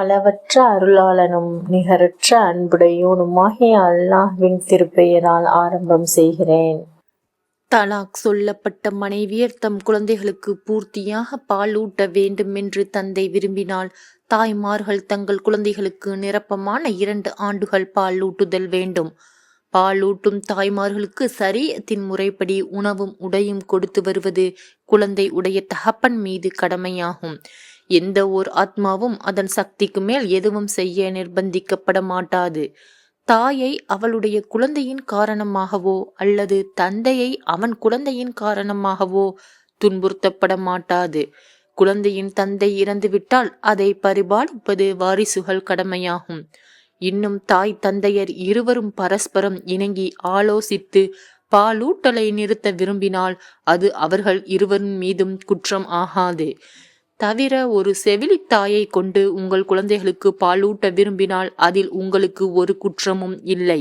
அளவற்ற அருளாளனும் நிகரற்ற அன்புடையோனுமாகிய அல்லாஹ்வின் திருப்பெயரால் ஆரம்பம் செய்கிறேன். தலாக் சொல்லப்பட்ட மனைவியர் தம் குழந்தைகளுக்கு பூர்த்தியாக பாலூட்ட வேண்டும் என்று தந்தை விரும்பினால் தாய்மார்கள் தங்கள் குழந்தைகளுக்கு நிரப்பமான இரண்டு ஆண்டுகள் பாலூட்டுதல் வேண்டும். பாலூட்டும் தாய்மார்களுக்கு சரீரத்தின் முறைப்படி உணவும் உடையும் கொடுத்து வருவது குழந்தை உடைய தகப்பன் மீது கடமையாகும். எந்த ஓர் ஆத்மாவும் அதன் சக்திக்கு மேல் எதுவும் செய்ய நிர்பந்திக்கப்பட மாட்டாது. தாயை அவளுடைய குழந்தையின் காரணமாகவோ அல்லது தந்தையை அவன் குழந்தையின் காரணமாகவோ துன்புறுத்தப்பட மாட்டாது. குழந்தையின் தந்தை இறந்துவிட்டால் அதை பரிபாலிப்பது வாரிசுகள் கடமையாகும். இன்னும் தாய் தந்தையர் இருவரும் பரஸ்பரம் இணங்கி ஆலோசித்து பாலூட்டலை நிறுத்த விரும்பினால் அது அவர்கள் இருவரின் மீதும் குற்றம் ஆகாது. தவிர ஒரு செவிலித்தாயை கொண்டு உங்கள் குழந்தைகளுக்கு பாலூட்ட விரும்பினால் அதில் உங்களுக்கு ஒரு குற்றமும் இல்லை.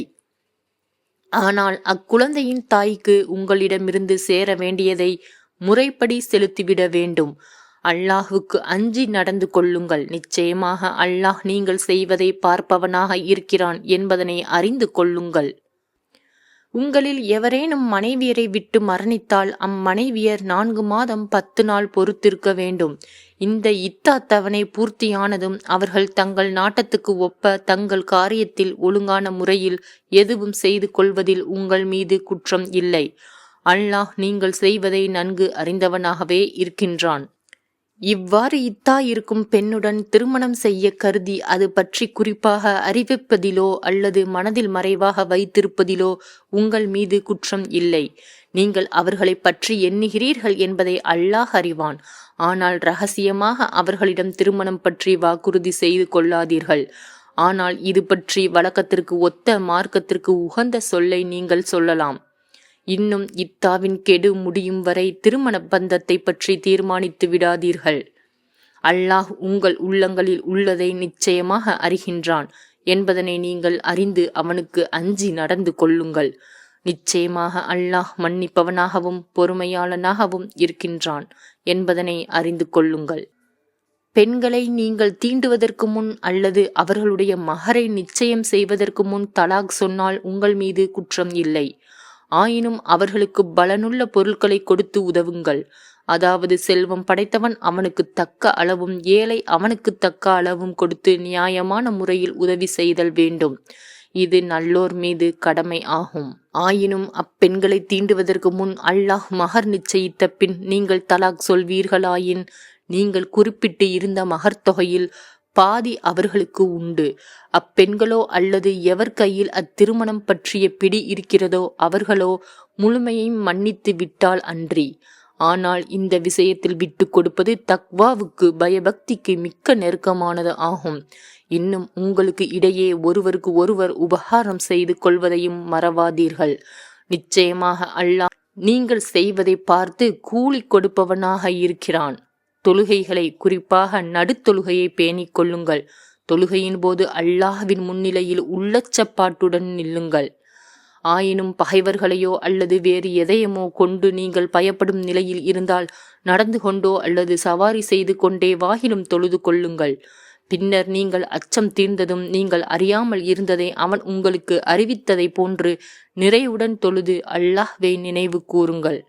ஆனால் அக்குழந்தையின் தாய்க்கு உங்களிடமிருந்து சேர வேண்டியதை முறைப்படி செலுத்திவிட வேண்டும். அல்லாஹுக்கு அஞ்சி நடந்து கொள்ளுங்கள். நிச்சயமாக அல்லாஹ் நீங்கள் செய்வதை பார்ப்பவனாக இருக்கிறான் என்பதனை அறிந்து கொள்ளுங்கள். உங்களில் எவரேனும் மனைவியரை விட்டு மரணித்தால் அம்மனைவியர் நான்கு மாதம் பத்து நாள் பொறுத்திருக்க வேண்டும். இந்த இத்த அத்தவணை பூர்த்தியானதும் அவர்கள் தங்கள் நாட்டத்துக்கு ஒப்ப தங்கள் காரியத்தில் ஒழுங்கான முறையில் எதுவும் செய்து கொள்வதில் உங்கள் மீது குற்றம் இல்லை. அல்லாஹ் நீங்கள் செய்வதை நன்கு அறிந்தவனாகவே இருக்கின்றான். இவ்வாறு இத்தா இருக்கும் பெண்ணுடன் திருமணம் செய்ய கருதி அது பற்றி குறிப்பாக அறிவிப்பதிலோ அல்லது மனதில் மறைவாக வைத்திருப்பதிலோ உங்கள் மீது குற்றம் இல்லை. நீங்கள் அவர்களை பற்றி எண்ணுகிறீர்கள் என்பதை அல்லாஹ் அறிவான். ஆனால் ரகசியமாக அவர்களிடம் திருமணம் பற்றி வாக்குறுதி செய்து கொள்ளாதீர்கள். ஆனால் இது பற்றி வழக்கத்திற்கு ஒத்த மார்க்கத்திற்கு உகந்த சொல்லை நீங்கள் சொல்லலாம். இன்னும் இத்தாவின் கெடு முடியும் வரை திருமண பந்தத்தை பற்றி தீர்மானித்து விடாதீர்கள். அல்லாஹ் உங்கள் உள்ளங்களில் உள்ளதை நிச்சயமாக அறிகின்றான் என்பதனை நீங்கள் அறிந்து அவனுக்கு அஞ்சி நடந்து கொள்ளுங்கள். நிச்சயமாக அல்லாஹ் மன்னிப்பவனாகவும் பொறுமையாளனாகவும் இருக்கின்றான் என்பதனை அறிந்து கொள்ளுங்கள். பெண்களை நீங்கள் தீண்டுவதற்கு முன் அல்லது அவர்களுடைய மகரை நிச்சயம் செய்வதற்கு முன் தலாக் சொன்னால் உங்கள் மீது குற்றம் இல்லை. ஆயினும் அவர்களுக்கு பலனுள்ள பொருட்களை கொடுத்து உதவுங்கள். அதாவது செல்வம் படைத்தவன் அவனுக்கு தக்க அளவும் ஏழை அவனுக்கு தக்க அளவும் கொடுத்து நியாயமான முறையில் உதவி செய்தல் வேண்டும். இது நல்லோர் மீது கடமை ஆகும். ஆயினும் அப்பெண்களை தீண்டுவதற்கு முன் அல்லாஹ் மகர் நிச்சயித்த பின் நீங்கள் தலாக் சொல்வீர்களாயின்? நீங்கள் குறிப்பிட்டு இருந்த மகர் தொகையில் பாதி அவர்களுக்கு உண்டு. அப்பெண்களோ அல்லது எவர் கையில் அத்திருமணம் பற்றிய பிடி இருக்கிறதோ அவர்களோ முழுமையை மன்னித்து விட்டால் அன்றி. ஆனால் இந்த விஷயத்தில் விட்டு கொடுப்பது தக்வாவுக்கு பயபக்திக்கு மிக்க நெருக்கமானது ஆகும். இன்னும் உங்களுக்கு இடையே ஒருவருக்கு ஒருவர் உபகாரம் செய்து கொள்வதையும் மறவாதீர்கள். நிச்சயமாக அல்லாஹ் நீங்கள் செய்வதை பார்த்து கூலி கொடுப்பவனாக இருக்கிறான். தொழுகைகளை குறிப்பாக நடுத்தொழுகையை பேணிக் கொள்ளுங்கள். தொழுகையின் போது அல்லாஹ்வின் முன்னிலையில் உள்ளச்சப்பாட்டுடன் நில்லுங்கள். ஆயினும் பகைவர்களையோ அல்லது வேறு எதையுமோ கொண்டு நீங்கள் பயப்படும் நிலையில் இருந்தால் நடந்து கொண்டோ அல்லது சவாரி செய்து கொண்டே வாகிலும் தொழுது கொள்ளுங்கள். பின்னர் நீங்கள் அச்சம் தீர்ந்ததும் நீங்கள் அறியாமல் இருந்ததை அவன் உங்களுக்கு அறிவித்ததை போன்று நிறைவுடன் தொழுது அல்லாஹ்வை நினைவு கூறுங்கள்.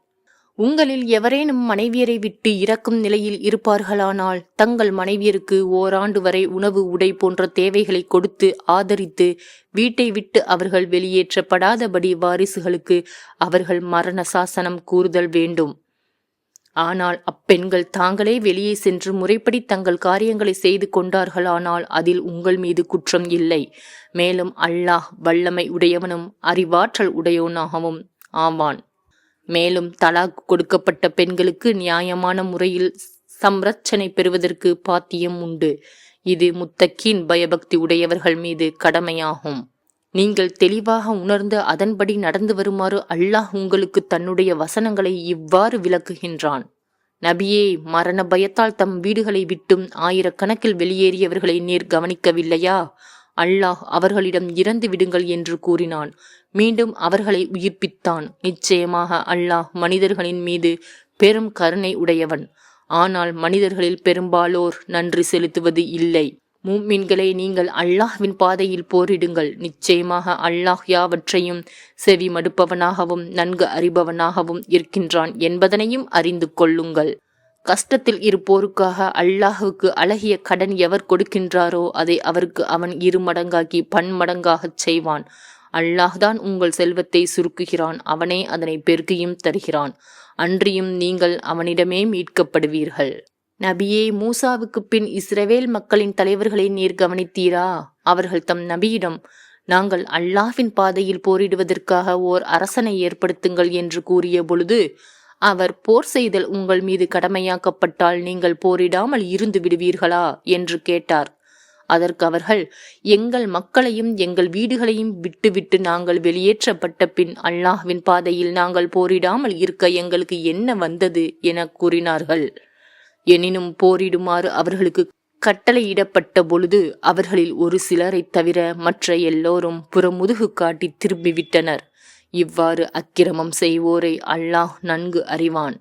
உங்களில் எவரேனும் மனைவியரை விட்டு இறக்கும் நிலையில் இருப்பார்களானால் தங்கள் மனைவியருக்கு ஓராண்டு வரை உணவு உடை போன்ற தேவைகளை கொடுத்து ஆதரித்து வீட்டை விட்டு அவர்கள் வெளியேற்றப்படாதபடி வாரிசுகளுக்கு அவர்கள் மரண சாசனம் கூறுதல் வேண்டும். ஆனால் அப்பெண்கள் தாங்களே வெளியே சென்று முறைப்படி தங்கள் காரியங்களை செய்து கொண்டார்களானால் அதில் உங்கள் மீது குற்றம் இல்லை. மேலும் அல்லாஹ் வல்லமை உடையவனும் அறிவாற்றல் உடையவனாகவும் ஆவான். மேலும் தலாக் கொடுக்கப்பட்ட பெண்களுக்கு நியாயமான முறையில் சம்ரட்சணை பெறுவதற்கு பாத்தியம் உண்டு. இது முத்தக்கின் பயபக்தி உடையவர்கள் மீது கடமையாகும். நீங்கள் தெளிவாக உணர்ந்து அதன்படி நடந்து வருமாறு அல்லாஹ் உங்களுக்கு தன்னுடைய வசனங்களை இவ்வாறு விளக்குகின்றான். நபியே மரண பயத்தால் தம் வீடுகளை விட்டும் ஆயிரக்கணக்கில் வெளியேறியவர்களை நீர் கவனிக்கவில்லையா? அல்லாஹ் அவர்களிடம் இறந்து விடுங்கள் என்று கூறினான். மீண்டும் அவர்களை உயிர்ப்பித்தான். நிச்சயமாக அல்லாஹ் மனிதர்களின் மீது பெரும் கருணை உடையவன். ஆனால் மனிதர்களில் பெரும்பாலோர் நன்றி செலுத்துவது இல்லை. மூமின்களை நீங்கள் அல்லாஹ்வின் பாதையில் போரிடுங்கள். நிச்சயமாக அல்லாஹ் யாவற்றையும் செவி மடுப்பவனாகவும் நன்கு அறிபவனாகவும் இருக்கின்றான் என்பதனையும் அறிந்து கொள்ளுங்கள். கஷ்டத்தில் இருப்போருக்காக அல்லாஹுக்கு அழகிய கடன் எவர் கொடுக்கின்றாரோ அதை அவருக்கு அவன் இரு மடங்காக்கி பன்மடங்காகச் செய்வான். அல்லாஹ்தான் உங்கள் செல்வத்தை சுருக்குகிறான் அவனே அதனை பெருக்கியும் தருகிறான். அன்றியும் நீங்கள் அவனிடமே மீட்கப்படுவீர்கள். நபியே மூசாவுக்கு பின் இஸ்ரவேல் மக்களின் தலைவர்களை நீர் கவனித்தீரா? அவர்கள் தம் நபியிடம் நாங்கள் அல்லாஹ்வின் பாதையில் போரிடுவதற்காக ஓர் அரசனை ஏற்படுத்துங்கள் என்று கூறிய பொழுது அவர் போர் செய்தல் உங்கள் மீது கடமையாக்கப்பட்டால் நீங்கள் போரிடாமல் இருந்து விடுவீர்களா? என்று கேட்டார். அதற்கு அவர்கள் எங்கள் மக்களையும் எங்கள் வீடுகளையும் விட்டுவிட்டு நாங்கள் வெளியேற்றப்பட்ட பின் அல்லாஹ்வின் பாதையில் நாங்கள் போரிடாமல் இருக்க எங்களுக்கு என்ன வந்தது? என கூறினார்கள். எனினும் போரிடுமாறு அவர்களுக்கு கட்டளையிடப்பட்ட பொழுது அவர்களில் ஒரு சிலரைத் தவிர மற்ற எல்லோரும் புறமுதுகு காட்டி திரும்பிவிட்டனர். இவ்வாறு அக்கிரமம் செய்வோரை அல்லாஹ் நன்கு அறிவான்.